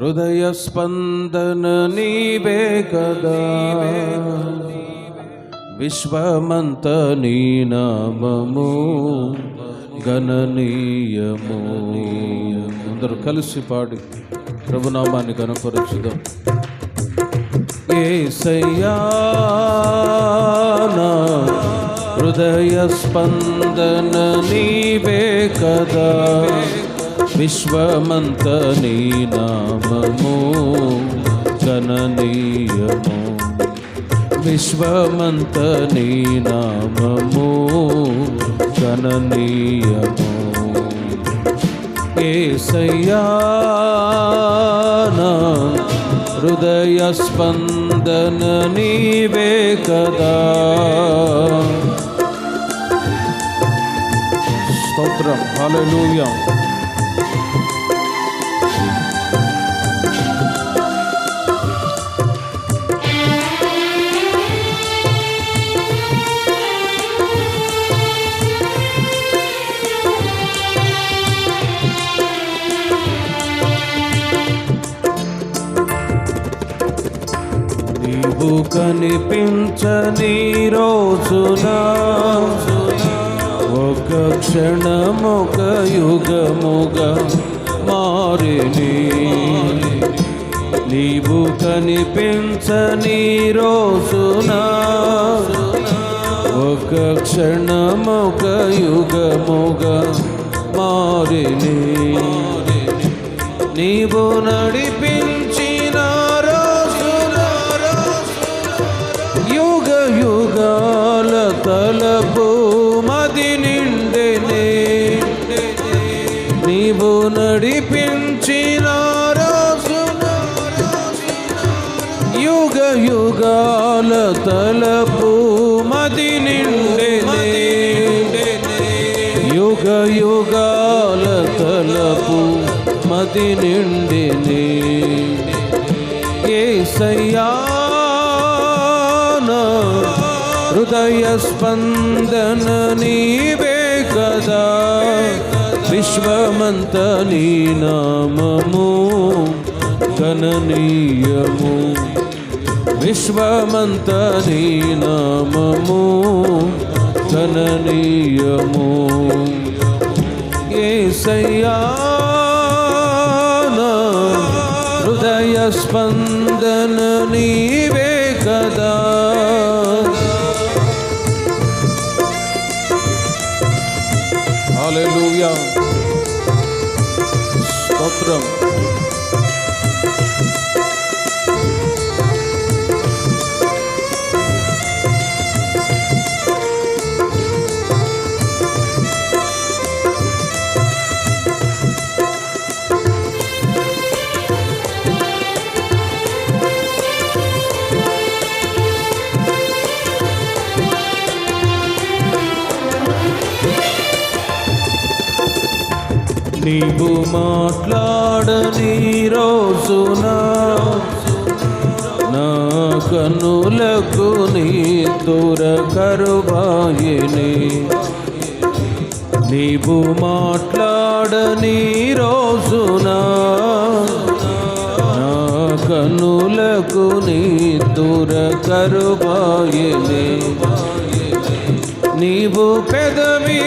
హృదయ స్పందన నీవే కదా. విశ్వమంత నీ నామము గణనీయము. అందరూ కలిసి పాడి ప్రభునామాన్ని కనపరచుదాం ఏసయ్యా నా హృదయ స్పందన నీవే కదా. విశ్వమంత నీ నామము గణనీయము విశ్వమంత నీ నామము గణనీయము ఏసయ్యా హృదయ స్పందన నీవే కదా. స్తోత్రం. హల్లెలూయా. కనిపించని రోజున ఒక క్షణముక యుగముగా మారిని. నీవు కనిపించని రోజున ఒక క్షణముక యుగముగా మారిని. నీవు నడి యుగాల తలపు మది నిండెనే. యుగ యుగాల తలపు మది నిండిని. ఏసయ్యా హృదయ స్పందన నీవే కదా. విశ్వమంత నీ నామము గణనీయము. విశ్వమంత నీ నామము గణనీయము ఏసయ్యా హృదయ స్పందన నీవే కదా. హల్లెలూయా. స్తోత్రం. నీవు మాట్లాడని రోజున నా కనులకు నీ తుర కరుబాయిని నీవు మాట్లాడని రోజున నా కనులకు నీ తుర కరుబాయిని నీవు పెదవి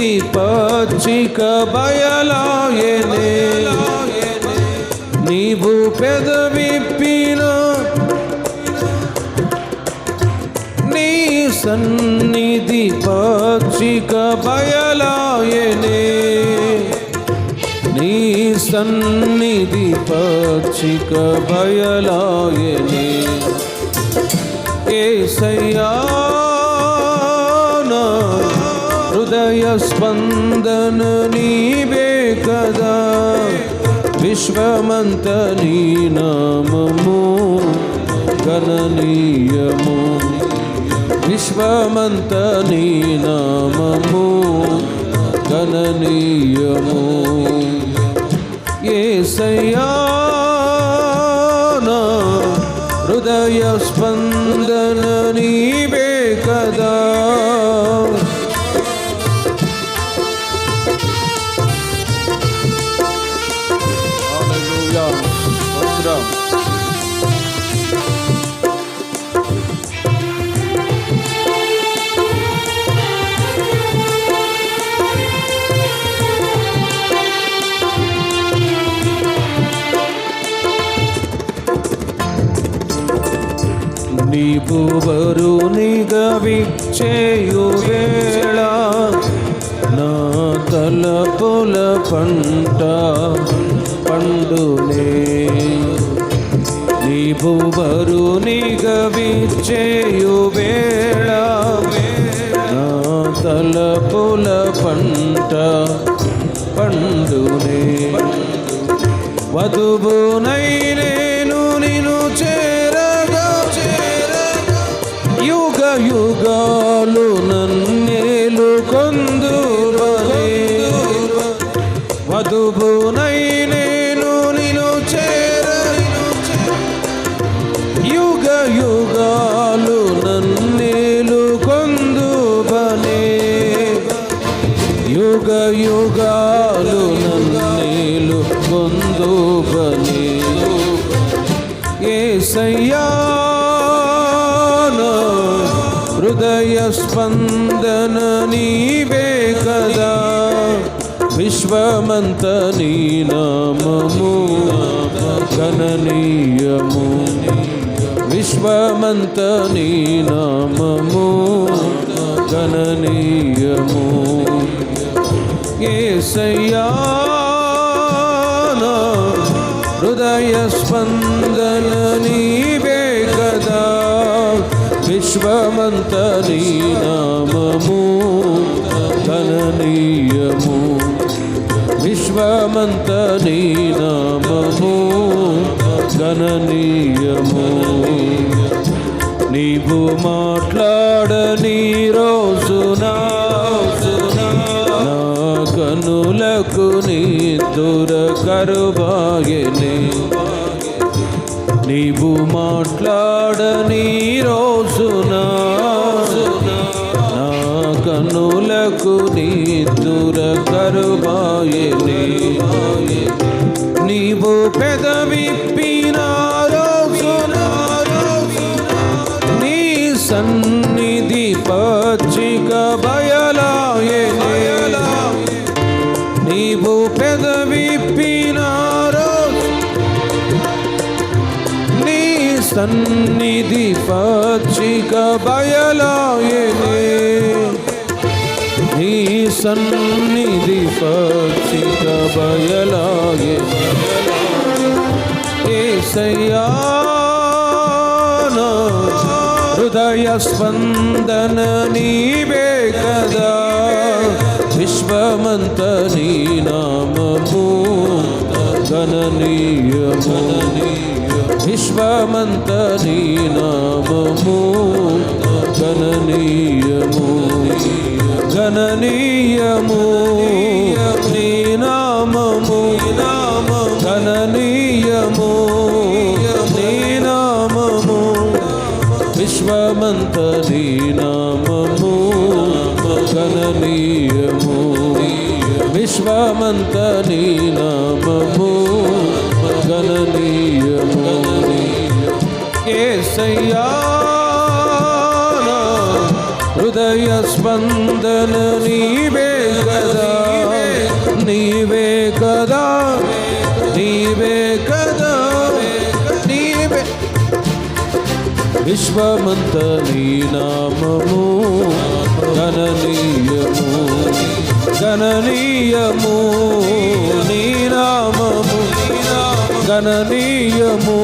సన్నిధి పచ్చిక బయలాయనే. నీవు పెదవిప్పిన నీ సన్నిధి పచ్చిక బయలాయనే. నీ సన్నిధి పచ్చిక బయలాయనే. ఏసయ్యా స్పందన నీవే కదా. విశ్వమంత నీ నామము గణనీయము. విశ్వమంత నీ నామము గణనీయము. ఏసయ్యా నా హృదయ స్పందన నీవే నీపు వరునిగవి చేయు వేళ. నా తలపుల పంట పండునే. నీవు వరునిగవి చేయు వేళ. నా తలపుల పంట పండునే. వధువునై యుగాలు నన్నేలు కొందువనే వధువునై నేను నిను చేర యుగ విశ్వమంత నీ నామము గణనీయము. విశ్వమంత నీ నామము గణనీయము. ఏసయ్యా హృదయ స్పందన నీవే కదా. విశ్వమంత నీ నామము గణనీయము విశ్వమంత నీ నామము గణనీయము. నీవు మాట్లాడని రోజునా నా కనులకు నీ దురకరుబాయనే నీవు మాట్లాడని రోజునా కనులకు నీ దురకరుబాయనే నీవు పెదవిప్పిన రోజునా నీ సన్నిధి పచ్చిక బయలాయనే నీవు పెదవిప్పినారో నీ సన్నిధి పచ్చిక బయలా సన్నిధి పక్షిక బయలాగే. ఏసయ్యా హృదయ స్పందన నీవే కదా. విశ్వమంత నీ నామము గణనీయము. విశ్వమంత నీ నామము గణనీయము. గణనీయము నీ నామము గణనీయము నీ నామము విశ్వమంత నీ నామము గణనీయము విశ్వమంత నీ నామము గణనీయము ఏసయ్యా నా హృదయ స్పందన నీవే కదా నీవే కదా నీవే కదా నీవే విశ్వమంత నీ నామము గణనీయము గణనీయము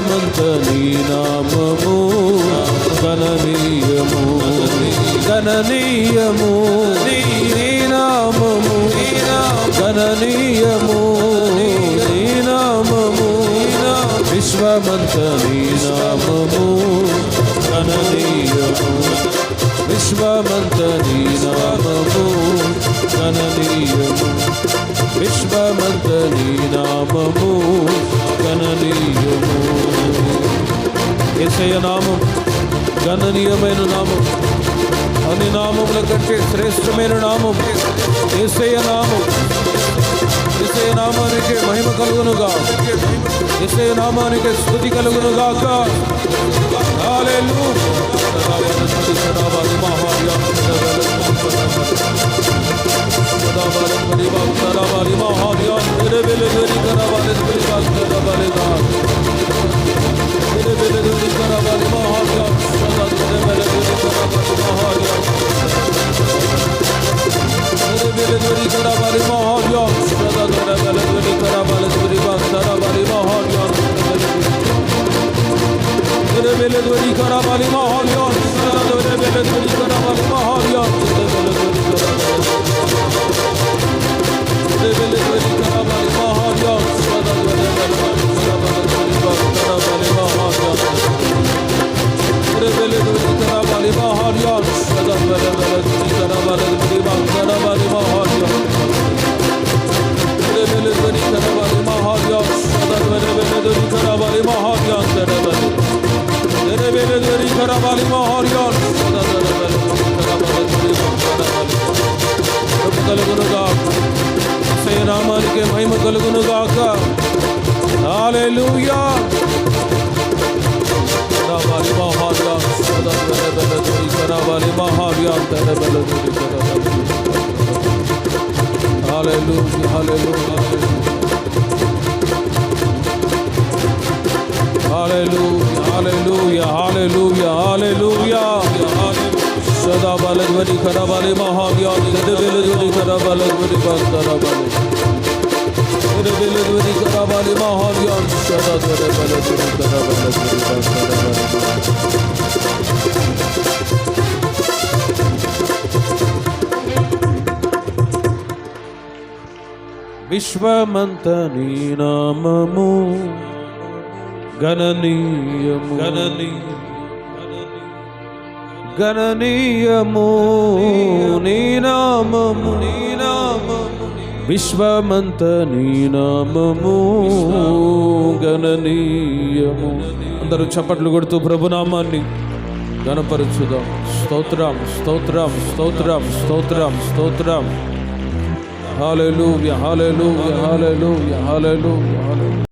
విశ్వమంత నీ నామము. గణనీయము గణనీయము నీ నామము. గణనీయము నీ నామము. విశ్వమంత నీ నామము. గణనీయము విశ్వమంత నీ నామము. గణనీయము విశ్వమంత నీ నామము. ఏసయ్య నామం. గణనీయమైన నామం. అన్ని నామముల కంటే శ్రేష్టమైన నామం. ఏసయ్య నామం. ఏసయ్య నామానికి మహిమ కలుగునుగా ఏసయ్య నామానికి స్థుతి కలుగునుగాక హల్లెలూయా. karabali mahalyon Sırada dönemeli dönü karabali dönü bak karabali mahalyon Dönemeli dönü karabali mahalyon Sırada dönemeli dönü karabali mahalyon Dönemeli dönü karabali Dönemeli dönü karabali mahalyon Sırada dönemeli dönü karabali dönü bak karabali mahalyon Dönemeli dönü karabali mahalyon Sırada dönemeli dönü karabali dönü bak karabali mahalyan Rebele Derebele deri karabali maharyan Sada derebele karabali deri karabali కృప కలుగునుగా యేసయ్య నామానికి మహిమ కలుగునుగాక హల్లెలూయా కరాబాలి మహార్యా సదా బెలబెల దురి కరాబాలి మహార్యా దెలబెల దురి కరాబాలి హల్లెలూయా హల్లెలూయా హల్లెలూయా హల్లెలూయా హల్లెలూయా హల్లెలూయా సదా బలధ్వని కరబలి మహావ్యా నిదబెలధ్వని కరబలధ్వని బందరబలి నిదబెలధ్వని కరబలి మహావ్యా సదా బలధ్వని కరబలధ్వని బందరబలి విశ్వమంత నీ నామము గణనీయము. గణనీయ గణనీయము నీ నామము. నీ నామము విశ్వమంత నీ నామము. గణనీయము. అందరూ చప్పట్లు కొడుతూ ప్రభునామాన్ని గణపరచుదాం. స్తోత్రం స్తోత్రం స్తోత్రం స్తోత్రం స్తోత్రం. హాలెలూయా హాలెలూయా హాలెలూయా హాలెలూయా హాలెలూయా